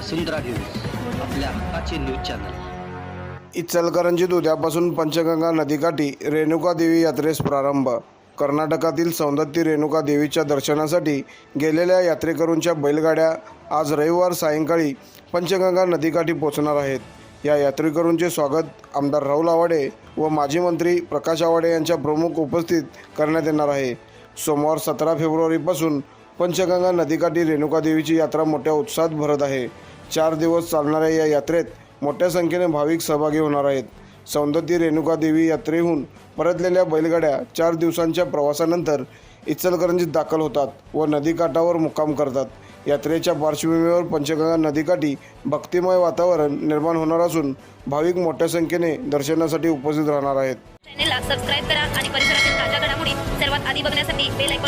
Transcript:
वसुंधरा news आपल्या हक्काचे news channel. इचलकरंजीत उद्यापासून पंचगंगा नदीकाठी रेणुका देवी यात्रेस प्रारंभ. कर्नाटकातील सौंदत्ती रेणुका देवीच्या दर्शनासाठी गेलेल्या यात्रेकरूंच्या बैलगाड्या आज रविवार सायंकाळी पंचगंगा नदीकाठी पोहोचणार आहेत. या यात्रेकरूंचे स्वागत आमदार राहुल आवाडे व माजी मंत्री प्रकाश आवाडे यांच्या प्रमुख उपस्थित करण्यात येणार आहे. सोमवार सतरा फेब्रुवारीपासून पंचगंगा नदीकाठी रेणुका देवीची यात्रा मोठ्या उत्साहात भरत आहे. चार दिवस चालणाऱ्या या यात्रेत मोठ्या संख्येने भाविक सहभागी होणार आहेत. सौंदत्ती रेणुका देवी यात्रेहून परतलेल्या बैलगाड्या चार दिवसांच्या प्रवासानंतर इचलकरंजीत दाखल होतात व नदीकाठावर मुक्काम करतात. यात्रेच्या पार्श्वभूमीवर पंचगंगा नदीकाठी भक्तिमय वातावरण निर्माण होणार असून भाविक मोठ्या संख्येने दर्शनासाठी उपस्थित राहणार आहेत. चॅनेलला सबस्क्राईब करा आणि परिसरातील ताज्या घडामोडी सर्वात आधी बघण्यासाठी बेल